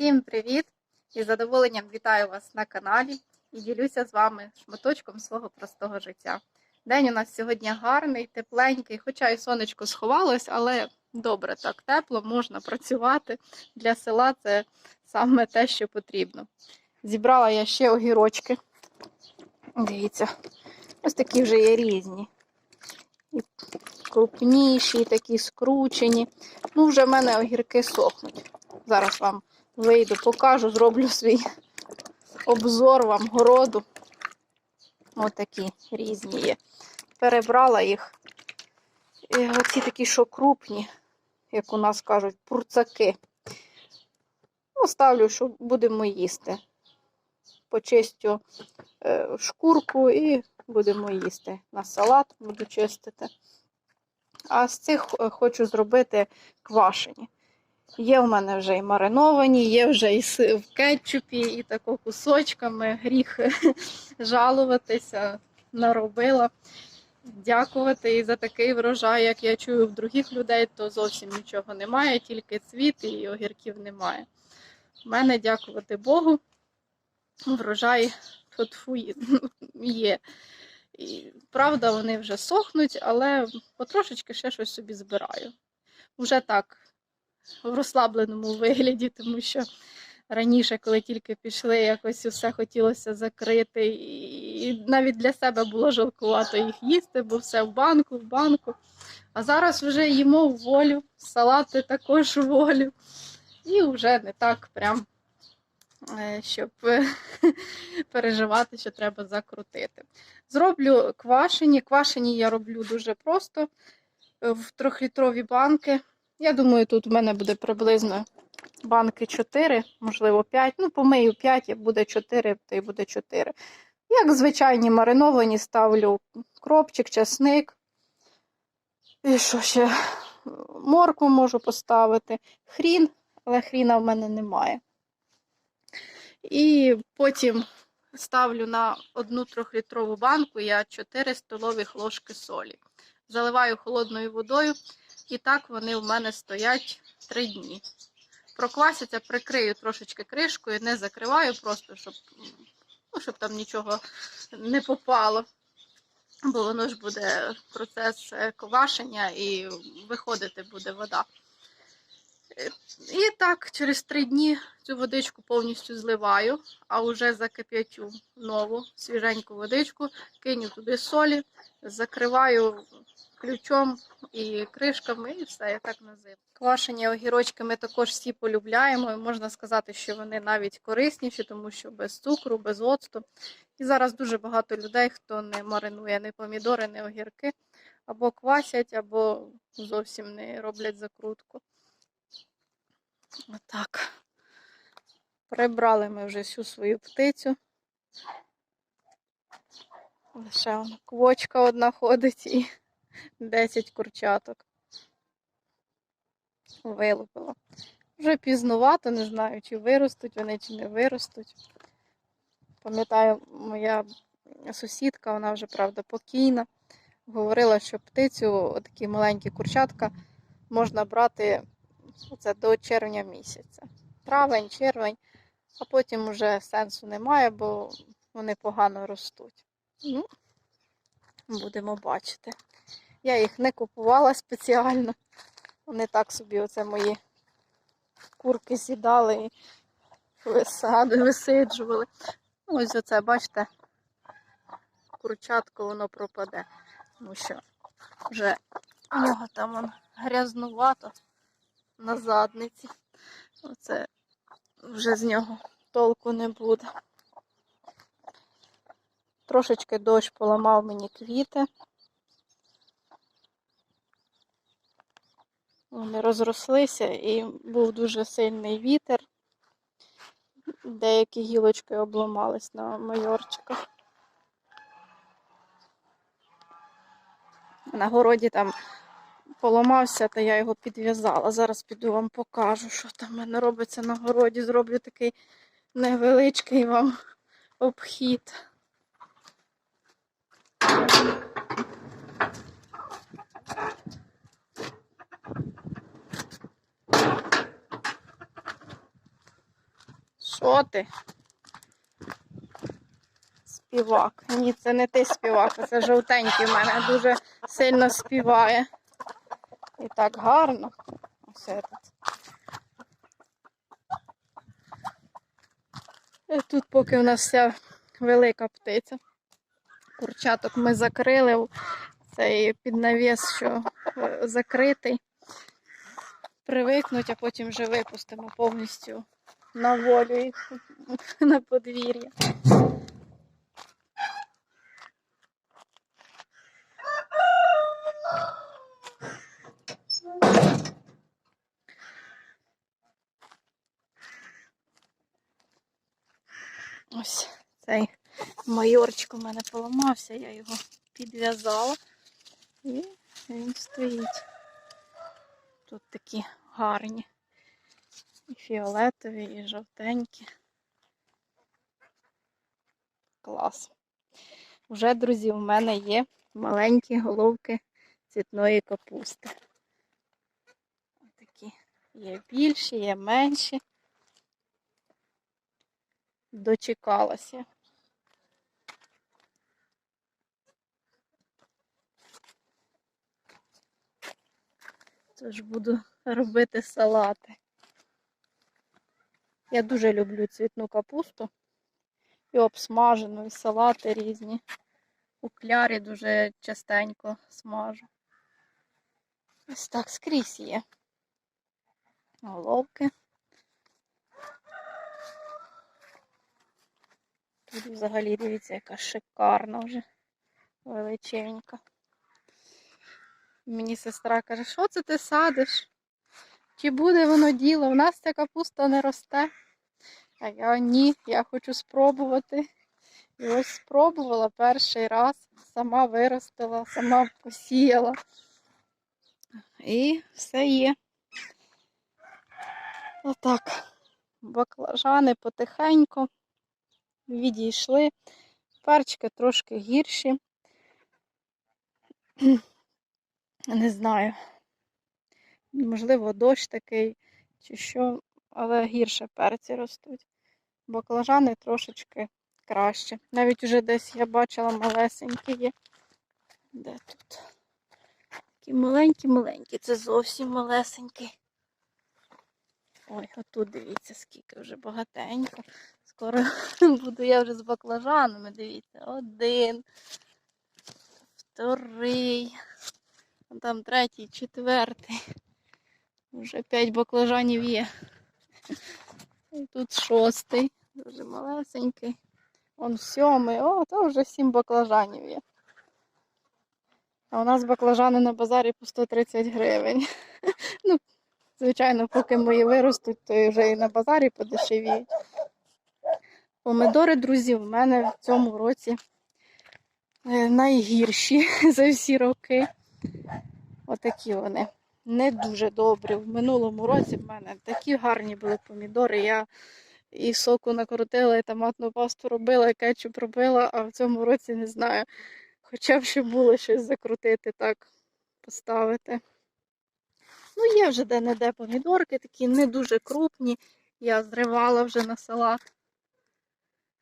Всім привіт! І з задоволенням вітаю вас на каналі і ділюся з вами шматочком свого простого життя. День у нас сьогодні гарний, тепленький, хоча і сонечко сховалось, але добре, так тепло, можна працювати. Для села це саме те, що потрібно. Зібрала я ще огірочки. Дивіться, ось такі вже є різні. І крупніші, і такі скручені. Ну, вже в мене огірки сохнуть. Зараз вам вийду, покажу, зроблю свій обзор вам городу. Отакі різні є. Перебрала їх. І оці такі, що крупні, як у нас кажуть, пурцаки. Оставлю, що будемо їсти. Почистю е, шкурку і будемо їсти. На салат буду чистити. А з цих е, хочу зробити квашені. Є в мене вже і мариновані, є вже і в кетчупі, і тако кусочками. Гріх жалуватися, наробила. Дякувати і за такий врожай, як я чую в других людей, то зовсім нічого немає, тільки цвіт і огірків немає. У мене, дякувати Богу, врожай тьфу-тьфу, є. І, правда, вони вже сохнуть, але потрошечки ще щось собі збираю. Уже так в розслабленому вигляді, тому що раніше, коли тільки пішли, якось усе хотілося закрити, і навіть для себе було жалкувато їх їсти, бо все в банку, в банку. А зараз вже їмо в волю, салати також в волю. І вже не так прям, е, щоб е, переживати, що треба закрутити. Зроблю квашені. Квашені я роблю дуже просто е, в трьохлітрові банки. Я думаю, тут в мене буде приблизно банки 4, можливо, 5. Ну, помию 5, як буде 4, то й буде 4. Як звичайні мариновані, ставлю кропчик, часник. І що ще? Моркву можу поставити. Хрін, але хріна в мене немає. І потім ставлю на одну трьохлітрову банку я 4 столових ложки солі. Заливаю холодною водою. І так вони в мене стоять три дні. Проквасяться, прикрию трошечки кришкою, не закриваю, просто щоб, ну, щоб там нічого не попало. Бо воно ж буде процес е, квашення і виходити буде вода. Е, І так, через три дні цю водичку повністю зливаю, а вже закип'ятю нову свіженьку водичку, киню туди солі, закриваю ключом і кришками, і все, я так на зиму. Квашені огірочки ми також всі полюбляємо. І можна сказати, що вони навіть корисніші, тому що без цукру, без оцту. І зараз дуже багато людей, хто не маринує ні помідори, ні огірки, або квасять, або зовсім не роблять закрутку. Отак. Прибрали ми вже всю свою птицю. Лише квочка одна ходить і 10 курчаток. Вилупила. Вже пізнувато, не знаю, чи виростуть вони, чи не виростуть. Пам'ятаю, моя сусідка, вона вже, правда, покійна, говорила, що птицю, такі маленькі курчатка, можна брати оце до червня місяця. Травень, червень, а потім вже сенсу немає, бо вони погано ростуть. Ну, будемо бачити. Я їх не купувала спеціально. Вони так собі, оце мої курки сідали і висади, висиджували. Ось оце, бачите, курчатко воно пропаде. Тому що вже у нього там он грязнувато на задниці. Оце вже з нього толку не буде. Трошечки дощ поламав мені квіти. Вони розрослися і був дуже сильний вітер. Деякі гілочки обламались на майорчиках. На городі там поламався, та я його підв'язала. Зараз піду вам покажу, що там в мене робиться на городі. Зроблю такий невеличкий вам обхід. Що ти? Співак. Ні, це не ти співак, а це жовтенький в мене дуже сильно співає. І так гарно. Ось тут. І тут поки у нас вся велика птиця. Курчаток ми закрили. Цей під навіс, що е, закритий. Привикнуть, а потім вже випустимо повністю на волю їх на подвір'я. Ось цей майорчик у мене поламався, я його підв'язала і він стоїть. Тут такі гарні. Фіолетові, і жовтенькі. Клас. Уже, друзі, у мене є маленькі головки цвітної капусти. Такі є більші, є менші. Дочекалася. Тож буду робити салати. Я дуже люблю цвітну капусту. І обсмажену, і салати різні. У клярі дуже частенько смажу. Ось так скрізь є. Головки. Тут взагалі дивіться, яка шикарна вже величенька. Мені сестра каже, що це ти садиш? Чи буде воно діло? У нас ця капуста не росте. А я ні, я хочу спробувати. І ось спробувала перший раз, сама виростила, сама посіяла. І все є. Отак. Баклажани потихеньку відійшли. Перчики трошки гірші. Не знаю. Можливо, дощ такий чи що, але гірше перці ростуть. Баклажани трошечки краще. Навіть уже десь я бачила малесенькі є. Де тут? Такі маленькі-маленькі, це зовсім малесенький. Ой, отут дивіться, скільки вже багатенько. Скоро буду я вже з баклажанами, дивіться. Один, вторий, там третій, четвертий. Вже п'ять баклажанів є. І тут шостий, дуже малесенький. Он сьомий, о, то вже сім баклажанів є. А у нас баклажани на базарі по 130 гривень. Ну, звичайно, поки мої виростуть, то вже і на базарі подешевіють. Помидори, друзі, в мене в цьому році е, найгірші за всі роки. Отакі вони. Не дуже добрі. В минулому році в мене такі гарні були помідори. Я і соку накрутила, і томатну пасту робила, і кетчуп робила, а в цьому році не знаю. Хоча б ще було щось закрутити, так поставити. Ну, є вже де-не-де помідорки, такі не дуже крупні. Я зривала вже на салат.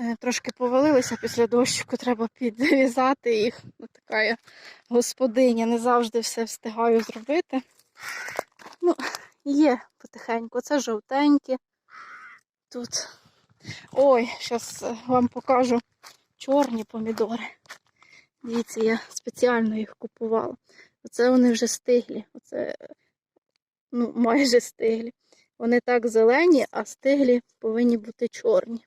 Е, Трошки повалилися після дощику, треба підв'язати їх. Ну, така я господиня, не завжди все встигаю зробити. Ну, є потихеньку. Це жовтенькі. Тут. Ой, зараз вам покажу чорні помідори. Дивіться, я спеціально їх купувала. Оце вони вже стиглі. Оце, ну, майже стиглі. Вони так зелені, а стиглі повинні бути чорні.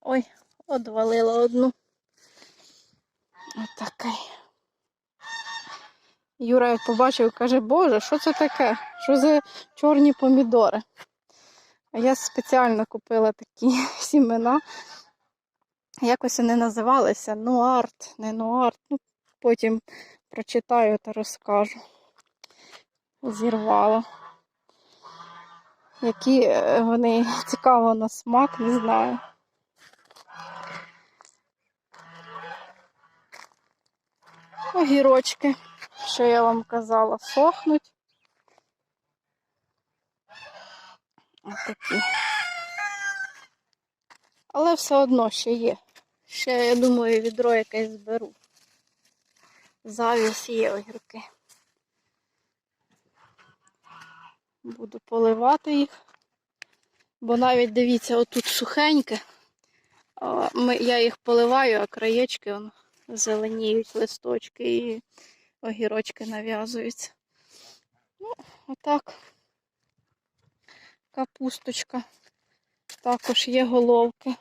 Ой, одвалила одну. Отакий. Юра як побачив, каже, Боже, що це таке? Що за чорні помідори? А я спеціально купила такі сімена. Якось вони називалися Нуарт, не Нуарт. Ну, потім прочитаю та розкажу. Зірвала. Які е, вони цікаво на смак, не знаю. Огірочки, що я вам казала, сохнуть. Ось такі. Але все одно ще є. Ще, я думаю, відро якесь зберу. Завіс є огірки. Буду поливати їх. Бо навіть дивіться, отут сухеньке. Я їх поливаю, а краєчки зеленіють листочки і огірочки нав'язуються. Ну, отак. Капусточка. Також є головки.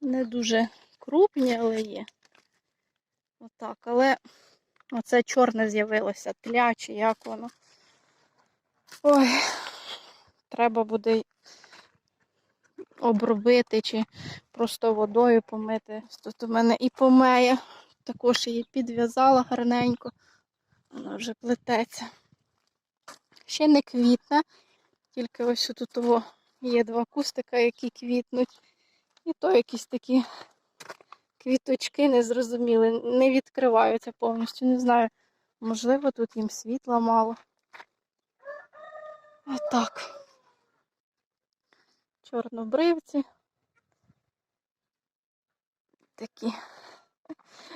Не дуже крупні, але є. Отак. Але оце чорне з'явилося, тля чи як воно. Ой, треба буде обробити чи просто водою помити. Тут у мене і помея. Також її підв'язала гарненько. Вона вже плететься. Ще не квітне, тільки ось тут є два кустика, які квітнуть. І то якісь такі квіточки незрозуміли, не відкриваються повністю. Не знаю, можливо, тут їм світла мало. Отак. Чорнобривці. Такі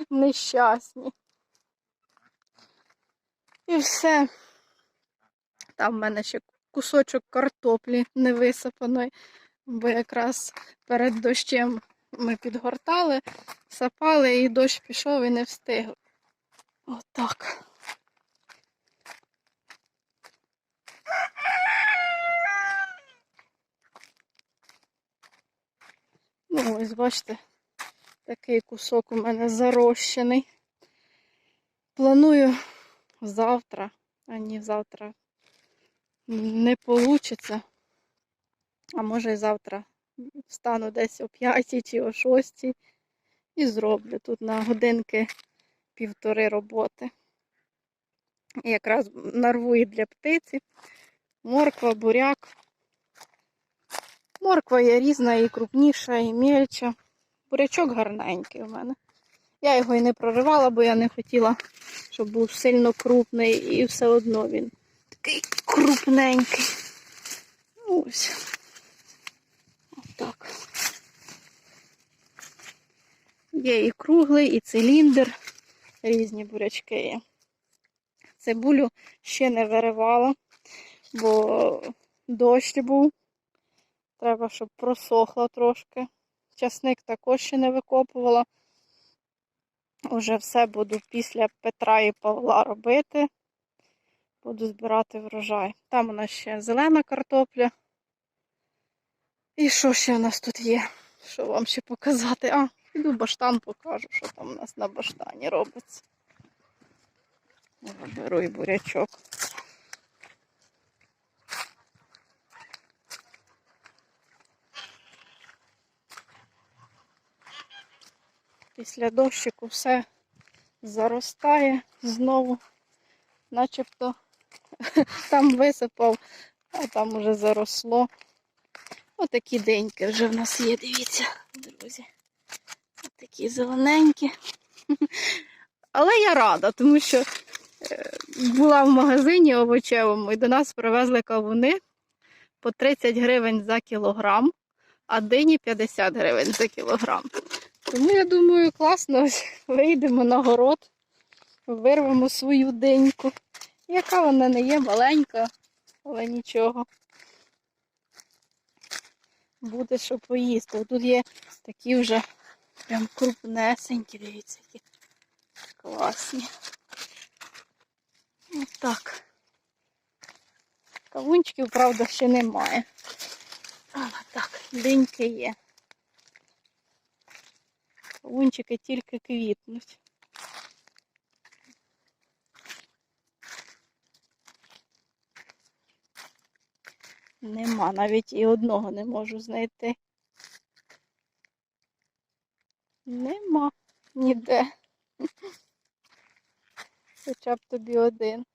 нещасні. І все. Там в мене ще кусочок картоплі не висипаної, бо якраз перед дощем ми підгортали, сапали, і дощ пішов і не встиг. Отак. Ну, ось бачите, такий кусок у мене зарощений. Планую завтра, а ні, завтра не вийде. А може завтра встану десь о 5 чи о 6 і зроблю тут на годинки півтори роботи. І Якраз нарву і для птиці. Морква, буряк. Морква є різна, і крупніша, і мельча. Бурячок гарненький у мене. Я його і не проривала, бо я не хотіла, щоб був сильно крупний, і все одно він такий крупненький. Ось. Отак. Є і круглий, і циліндр. Різні бурячки є. Цибулю ще не виривала, бо дощ був. Треба, щоб просохло трошки. Часник також ще не викопувала. Уже все буду після Петра і Павла робити. Буду збирати врожай. Там у нас ще зелена картопля. І що ще у нас тут є? Що вам ще показати? А, піду баштан покажу, що там у нас на баштані робиться. Беру і бурячок. Після дощику все заростає знову, начебто там висипав, а там уже заросло. Отакі деньки вже в нас є, дивіться, друзі. Такі зелененькі. Але я рада, тому що е, була в магазині овочевому і до нас привезли кавуни по 30 гривень за кілограм, а дині 50 гривень за кілограм. Тому я думаю, класно вийдемо на город, вирвемо свою деньку. Яка вона не є маленька, але нічого. Буде що поїсти. Тут є такі вже прям крупнесенькі, дивіться, які класні. Отак. Кавунчиків, правда, ще немає. Але так, диньки є. Кавунчики тільки квітнуть. Нема, навіть і одного не можу знайти. Нема ніде. Хоча б тобі один.